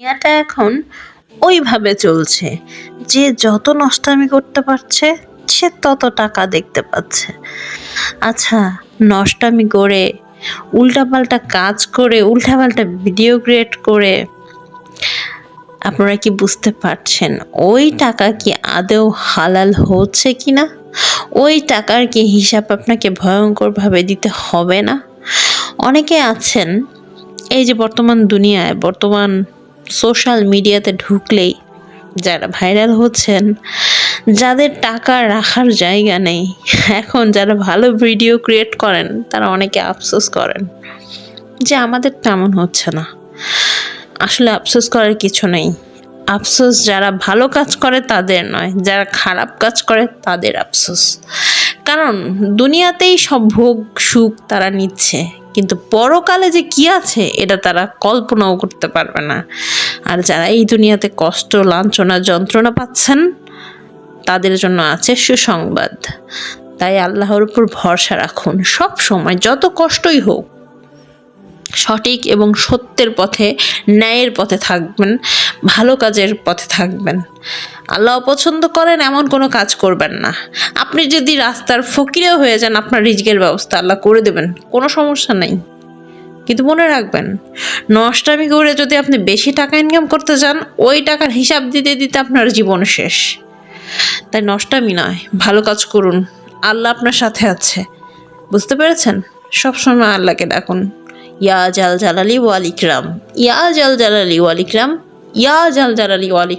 দুনিয়াটা এখন ওইভাবে চলছে। যে যত নষ্টামি করতে পারছে, সে তত টাকা দেখতে পাচ্ছে। আচ্ছা নষ্টামি করে, উল্টাপাল্টা কাজ করে, উল্টাপাল্টা ভিডিও ক্রিয়েট করে, আপনারা কি বুঝতে পারছেন ওই টাকা কি আদৌ হালাল হচ্ছে কি না? ওই টাকার কি হিসাব আপনাকে ভয়ঙ্করভাবে দিতে হবে না? অনেকে আছেন, এই যে বর্তমান দুনিয়ায়, বর্তমান সোশ্যাল মিডিয়াতে ঢুকলেই যারা ভাইরাল হচ্ছেন, যাদের টাকা রাখার জায়গা নেই, এখন যারা ভালো ভিডিও ক্রিয়েট করেন, তারা অনেকে আফসোস করেন যে আমাদের তেমন হচ্ছে না। আসলে আফসোস করার কিছু নেই। আফসোস যারা ভালো কাজ করে, তাদের নয়। যারা খারাপ কাজ করে, তাদের আফসোস। কারণ দুনিয়াতেই সব ভোগ, সুখ তারা নিচ্ছে। কিন্তু পরকালে যে কি আছে, এটা তারা কল্পনাও করতে পারবে না। আর যারা এই দুনিয়াতে কষ্ট, লাঞ্ছনা, যন্ত্রণা পাচ্ছেন, তাদের জন্য আছে সুসংবাদ। তাই আল্লাহর উপর ভরসা রাখুন। সব সময় যত কষ্টই হোক সঠিক এবং সত্যের পথে, ন্যায়ের পথে থাকবেন, ভালো কাজের পথে থাকবেন। আল্লাহ অপছন্দ করেন, এমন কোনো কাজ করবেন না। আপনি যদি রাস্তার ফকিরেও হয়ে যান, আপনার রিজকের ব্যবস্থা আল্লাহ করে দেবেন, কোনো সমস্যা নেই। কিন্তু মনে রাখবেন, নষ্টামি করে যদি আপনি বেশি টাকা ইনকাম করতে চান ওই টাকার হিসাব দিতে দিতে আপনার জীবন শেষ। তাই নষ্টামি নয়, ভালো কাজ করুন। আল্লাহ আপনার সাথে আছে। বুঝতে পেরেছেন? সবসময় আল্লাহকে ডাকুন। ইয়া জাল জালালি ওয়াল ইয়া জাল জালালি ওয়াল ইয়া জাল জালালি ওয়াল